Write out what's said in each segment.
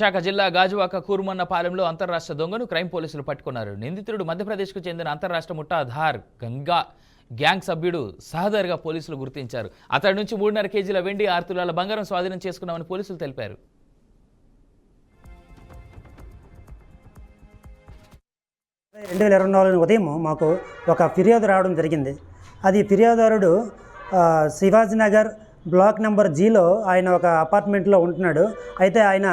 విశాఖ జిల్లా గాజువాక కూర్మన్నపాలెంలో అంతర్రాష్ట్ర దొంగను క్రైమ్ పోలీసులు పట్టుకున్నారు. నిందితుడు మధ్యప్రదేశ్కు చెందిన అంతర్రాష్ట్ర ముఠాధార్ గంగా గ్యాంగ్ సభ్యుడు సహదర్గా పోలీసులు గుర్తించారు. అతడి నుంచి మూడున్నర కేజీల వెండి ఆరు తులాల బంగారం స్వాధీనం చేసుకున్నామని పోలీసులు తెలిపారు. రెండు వేల ఇరవై నాలుగు ఉదయం మాకు ఒక ఫిర్యాదు రావడం జరిగింది. అది ఫిర్యాదుదారుడు శివాజీనగర్ బ్లాక్ నెంబర్ జీలో ఆయన ఒక అపార్ట్మెంట్లో ఉంటున్నాడు. అయితే ఆయన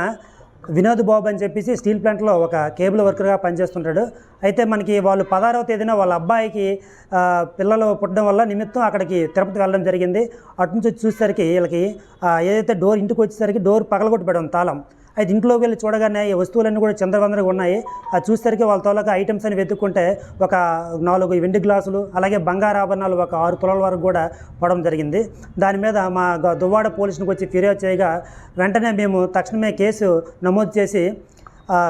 వినోద్ బాబు అని చెప్పేసి స్టీల్ ప్లాంట్లో ఒక కేబుల్ వర్కర్గా పనిచేస్తుంటాడు. అయితే మనకి వాళ్ళు పదహారవ తేదీన వాళ్ళ అబ్బాయికి పిల్లలు పుట్టడం వల్ల నిమిత్తం అక్కడికి తిరుపతికి వెళ్ళడం జరిగింది. అటు నుంచి వచ్చి చూసేసరికి వీళ్ళకి ఏదైతే డోర్ ఇంటికి వచ్చేసరికి డోర్ పగలగొట్టి తాళం. అయితే ఇంట్లోకి వెళ్ళి చూడగానే ఈ వస్తువులన్నీ కూడా చంద్రవందరగా ఉన్నాయి. అది చూసేసరికి వాళ్ళ తోలక ఐటమ్స్ అని వెతుక్కుంటే ఒక నాలుగు వెండి గ్లాసులు అలాగే బంగారు ఆభరణాలు ఒక ఆరు తులాల వరకు కూడా పడడం జరిగింది. దాని మీద మా దువ్వాడ పోలీసునికి వచ్చి ఫిర్యాదు చేయగా వెంటనే మేము తక్షణమే కేసు నమోదు చేసి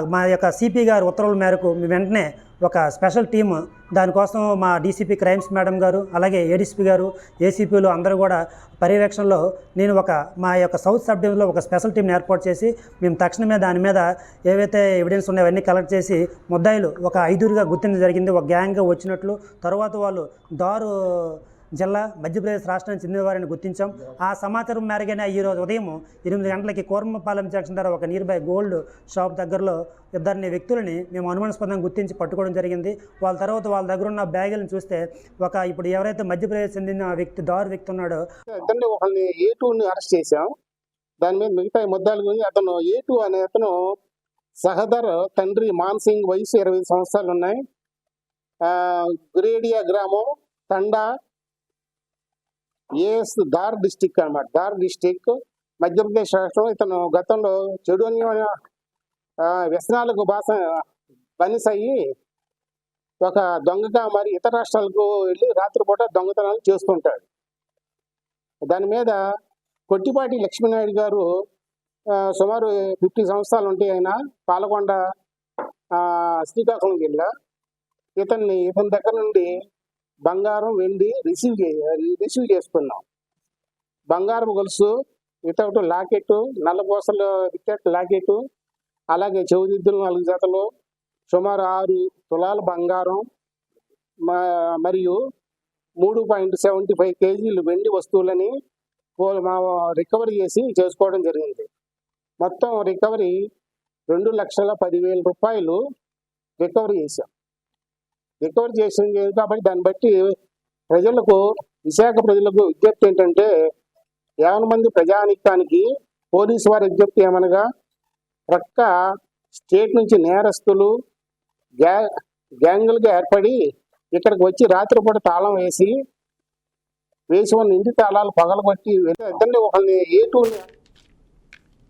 మా యొక్క సిపి గారు ఉత్తర్వుల మేరకు వెంటనే ఒక స్పెషల్ టీమ్ దానికోసం మా డీసీపీ క్రైమ్స్ మేడం గారు అలాగే ఏడీసీపీ గారు ఏసీపీలు అందరూ కూడా పర్యవేక్షణలో నేను ఒక మా యొక్క సౌత్ సబ్ డివిజన్లో ఒక స్పెషల్ టీంని ఏర్పాటు చేసి మేము తక్షణమే దాని మీద ఏవైతే ఎవిడెన్స్ ఉన్నాయో అవన్నీ కలెక్ట్ చేసి ముద్దాయిలు ఒక ఐదుగురుగా గుర్తించడం జరిగింది. ఒక గ్యాంగ్గా వచ్చినట్లు తర్వాత వాళ్ళు దారు జిల్లా మధ్యప్రదేశ్ రాష్ట్రానికి చెందిన వారిని గుర్తించాం. ఆ సమాచారం మేరగానే ఈరోజు ఉదయం ఎనిమిది గంటలకి కోరమపాలెం జంక్షన్ దగ్గర ఒక నియర్ బై గోల్డ్ షాప్ దగ్గరలో ఇద్దరిని వ్యక్తులని మేము అనుమానాస్పదంగా గుర్తించి పట్టుకోవడం జరిగింది. వాళ్ళ తర్వాత వాళ్ళ దగ్గర ఉన్న బ్యాగులను చూస్తే ఒక ఇప్పుడు ఎవరైతే మధ్యప్రదేశ్ చెందిన వ్యక్తి దారు వ్యక్తి ఉన్నాడో ఇద్దరిని ఒకరిని ఏ టూని అరెస్ట్ చేశాం. దాని మీద మిగతా ముద్దాల గురించి అతను ఏ టూ అనే అతను సహదర్ తండ్రి మాన్సింగ్ వయసు ఇరవై ఐదు సంవత్సరాలు ఉన్నాయి. ఆ, గురేడియా గ్రామం తండా ఏఎస్ దార్ డిస్టిక్ అన్నమాట. దార్ డిస్టిక్ మధ్యప్రదేశ్ రాష్ట్రం ఇతను గతంలో చెడు వ్యసనాలకు బాస బనిస్ అయ్యి ఒక దొంగగా మరి ఇతర రాష్ట్రాలకు వెళ్ళి రాత్రిపూట దొంగతనాలు చేస్తుంటాడు దాని మీద కొట్టిపాటి లక్ష్మీనాయుడు గారు సుమారు ఫిఫ్టీ సంవత్సరాలు ఉంటాయి ఆయన పాలకొండ శ్రీకాకుళం జిల్లా ఇతన్ని ఇతని దగ్గర నుండి బంగారం వెండి రిసీవ్ చే రిసీవ్ చేసుకున్నాం. బంగారం గొలుసు వితౌట్ లాకెట్ నల్లపూసలు వితౌట్ లాకెట్ అలాగే చెవిదిద్దులు నాలుగు జతలు సుమారు ఆరు తులాల బంగారం మరియు మూడు పాయింట్ సెవెంటీ ఫైవ్ కేజీలు వెండి వస్తువులని మా రికవరీ చేసి చేసుకోవడం జరిగింది. మొత్తం రికవరీ రెండు లక్షల పదివేల రూపాయలు రికవరీ చేశాం. రికవర్ చేసింది కాబట్టి దాన్ని బట్టి ప్రజలకు విశాఖ ప్రజలకు విజ్ఞప్తి ఏంటంటే యాభై మంది ప్రజానికానికి పోలీసు వారి విజ్ఞప్తి ఏమనగా ప్రక్క స్టేట్ నుంచి నేరస్తులు గ్యా గ్యాంగులుగా ఏర్పడి ఇక్కడికి వచ్చి రాత్రిపూట తాళం వేసి వేసి ఉన్న ఇంటి తాళాలు పగలగొట్టి ఇద్దరిని ఒకరిని ఏ టూ